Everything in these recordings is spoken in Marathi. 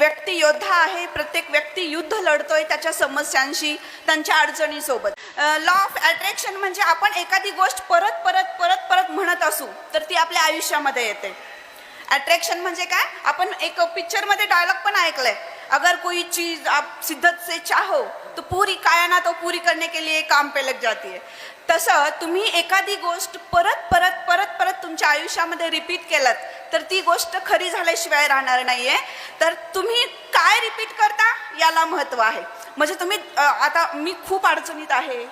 व्यक्ती योद्धा आहे प्रत्येक व्यक्ती युद्ध लढतोय त्याच्या समस्यांशी त्यांच्या अडचणीसोबत. लॉ ऑफ अट्रॅक्शन म्हणजे आपण एखादी गोष्ट परत परत परत परत म्हणत असू तर ती आपल्या आयुष्यामध्ये येते. अट्रॅक्शन म्हणजे काय? आपण एक पिक्चरमध्ये डायलॉग पण ऐकलंय. अगर कोई चीज आप शिद्दत से चाहो तो पूरी कायाना तो पूरी करने के लिए काम पे लग जाती है. तसं तुम्ही एखादी गोष्ट परत परत परत परत तुमच्या आयुष्यामध्ये रिपीट केलं तर ती गोष्ट खरी झाल्याशिवाय राहणार नाहीये. तर तुम्ही काय रिपीट करता? याला महत्त्व आहे. म्हणजे तुम्ही आता मी खूप अडचणीत आहे.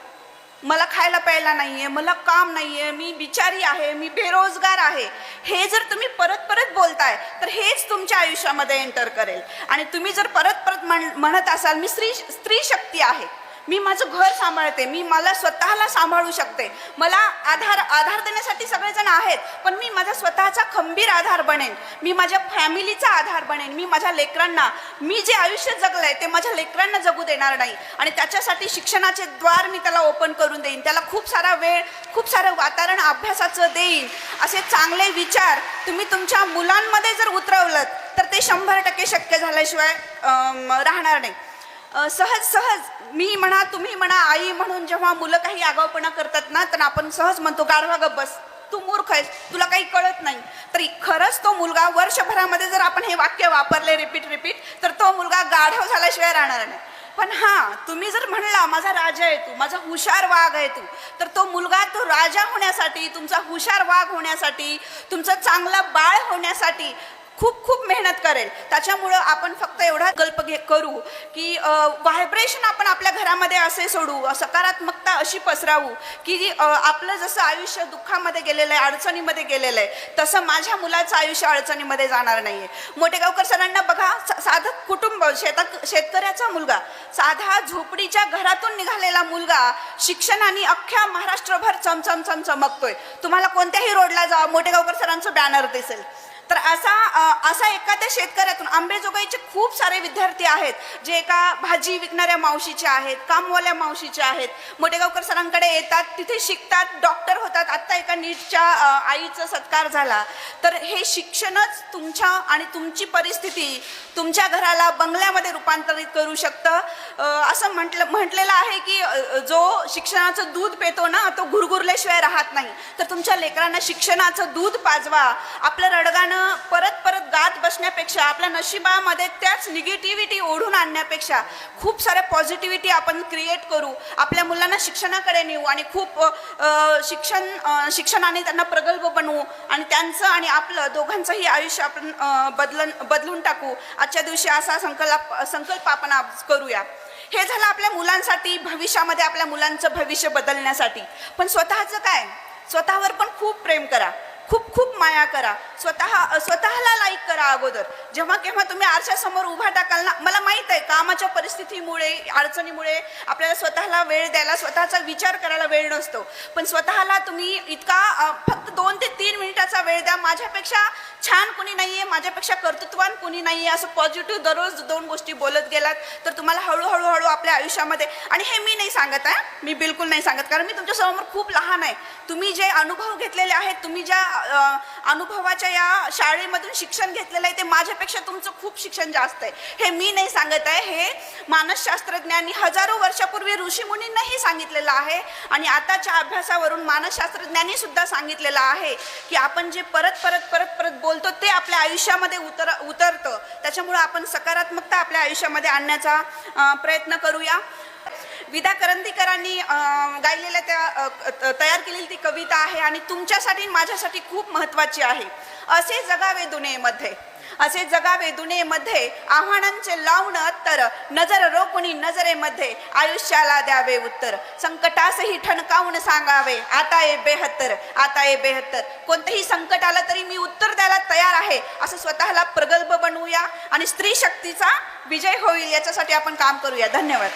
मला खायला प्यायला नाही आहे मला काम नाही आहे मी बिचारी आहे मी बेरोजगार आहे. हे जर तुम्ही परत परत बोलताय तर हेच तुमच्या आयुष्यामध्ये एंटर करेल. आणि तुम्ही जर परत परत म्हण म्हणत असाल मी स्त्री स्त्री शक्ती आहे. मी माझं घर सांभाळते. मी मला स्वतःला सांभाळू शकते. मला आधार आधार देण्यासाठी सगळेजण आहेत पण मी माझा स्वतःचा खंबीर आधार बनेन. मी माझ्या फॅमिलीचा आधार बनेन. मी माझ्या लेकरांना मी जे आयुष्य जगलं आहे ते माझ्या लेकरांना जगू देणार नाही. आणि त्याच्यासाठी शिक्षणाचे द्वार मी त्याला ओपन करून देईन. त्याला खूप सारा वेळ खूप सारं वातावरण अभ्यासाचं देईन. असे चांगले विचार तुम्ही तुमच्या मुलांमध्ये जर उतरवलं तर ते शंभर टक्के शक्य झाल्याशिवाय राहणार नाही. सहज सहज मी म्हणा तुम्ही म्हणा आई म्हणून जेव्हा मुलं काही आगावपणा करतात ना तर आपण सहज म्हणतो गाढवा गप बस तू मूर्ख आहेस तुला काही कळत नाही. तर खरंच तो मुलगा वर्षभरामध्ये जर आपण हे वाक्य वापरले रिपीट रिपीट तर तो मुलगा गाढव झाल्याशिवाय राहणार नाही. पण हां तुम्ही जर म्हणला माझा राजा आहे तू माझा हुशार वाघ आहे तू तर तो मुलगा तो राजा होण्यासाठी तुमचा हुशार वाघ होण्यासाठी तुमचं चांगलं बाळ होण्यासाठी खूप खूप मेहनत करेल. त्याच्यामुळं आपण फक्त एवढा कल्प घे करू की व्हायब्रेशन आपण आपल्या घरामध्ये असे सोडू सकारात्मकता अशी पसरावू की आपलं जसं आयुष्य दुःखामध्ये गेलेलं आहे अडचणीमध्ये गेलेलं आहे तसं माझ्या मुलाचं आयुष्य अडचणीमध्ये जाणार नाही आहे मोठेगावकर सरांना बघा साधं कुटुंब शेतात शेतकऱ्याचा मुलगा साधा झोपडीच्या घरातून निघालेला मुलगा शिक्षणाने अख्ख्या महाराष्ट्रभर चमचम चमचमकतोय तुम्हाला कोणत्याही रोडला जा मोठेगावकर सरांचं बॅनर दिसेल. तर असा असा एखाद्या शेतकऱ्यातून आंबेजोगाईचे खूप सारे विद्यार्थी आहेत जे एका भाजी विकणाऱ्या मावशीचे आहेत कामवाल्या मावशीचे आहेत. मोठेगावकर सरांकडे येतात तिथे शिकतात डॉक्टर होतात. आत्ता एका नीटच्या आईचा सत्कार झाला. तर हे शिक्षणच तुमच्या आणि तुमची परिस्थिती तुमच्या घराला बंगल्यामध्ये रूपांतरित करू शकतं. असं म्हटलं म्हटलेलं आहे की जो शिक्षणाचं दूध पेतो ना तो गुरगुरल्याशिवाय राहत नाही. तर तुमच्या लेकरांना शिक्षणाचं दूध पाजवा. आपलं रडगाणं परत परत गात बसण्यापेक्षा आपल्या नशिबामध्ये त्याच निगेटिव्हिटी ओढून आणण्यापेक्षा खूप साऱ्या पॉझिटिव्हिटी आपण क्रिएट करू. आपल्या मुलांना शिक्षणाकडे नेऊ आणि खूप शिक्षण शिक्षणाने त्यांना प्रगल्भ बनवू आणि त्यांचं आणि आपलं दोघांचंही आयुष्य आपण बदलन बदलून टाकू. आजच्या दिवशी असा संकल्प संकल्प आपण आज करूया. हे झालं आपल्या मुलांसाठी भविष्यामध्ये आपल्या मुलांचं भविष्य बदलण्यासाठी. पण स्वतःचं काय? स्वतःवर पण खूप प्रेम करा. खूप खूप माया करा. स्वतः स्वतःला लाईक करा अगोदर. जेव्हा केव्हा तुम्ही आरशासमोर उभा टाकाल ना मला माहीत आहे कामाच्या परिस्थितीमुळे अडचणीमुळे आपल्याला स्वतःला वेळ द्यायला स्वतःचा विचार करायला वेळ नसतो. पण स्वतःला तुम्ही इतका फक्त दोन ते तीन मिनिटाचा वेळ द्या. माझ्यापेक्षा छान कुणी नाहीये माझ्यापेक्षा कर्तृत्वान कुणी नाहीये असं पॉझिटिव्ह दररोज दोन गोष्टी बोलत गेलात तर तुम्हाला हळूहळू हळू आपल्या आयुष्यामध्ये आणि हे मी नाही सांगत आहे मी बिलकुल नाही सांगत कारण मी तुमच्यासमोर खूप लहान आहे. तुम्ही जे अनुभव घेतलेले आहेत तुम्ही ज्या अनुभवाच्या या शाळेमधून शिक्षण घेतलेलं आहे ते माझ्यापेक्षा तुमचं खूप शिक्षण जास्त आहे. हे मी नाही सांगत आहे हे मानसशास्त्रज्ञांनी हजारो वर्षापूर्वी ऋषीमुनींनाही सांगितलेलं आहे आणि आताच्या अभ्यासावरून मानसशास्त्रज्ञांनी सुद्धा सांगितलेलं आहे की आपण जे परत परत परत परत बोलतो ते आपल्या आयुष्यामध्ये उतर उतरतं. त्याच्यामुळं आपण सकारात्मकता आपल्या आयुष्यामध्ये आणण्याचा प्रयत्न करूया. विदा करंदीकरांनी गायलेल्या त्या त- तयार केलेली ती कविता आहे आणि तुमच्यासाठी माझ्यासाठी खूप महत्त्वाची आहे. असे जगावे दुनियेमध्ये. असे जगावे दुनियेमध्ये आव्हानांचे लावणं तर नजर रोखुनी नजरेमध्ये आयुष्याला द्यावे उत्तर. संकटासही ठणकावून सांगावे आता ये बेहत्तर आता ये बेहत्तर. कोणतेही संकट आलं तरी मी उत्तर द्यायला तयार आहे. असं स्वतःला प्रगल्भ बनवूया आणि स्त्री शक्तीचा विजय होईल याच्यासाठी आपण काम करूया. धन्यवाद.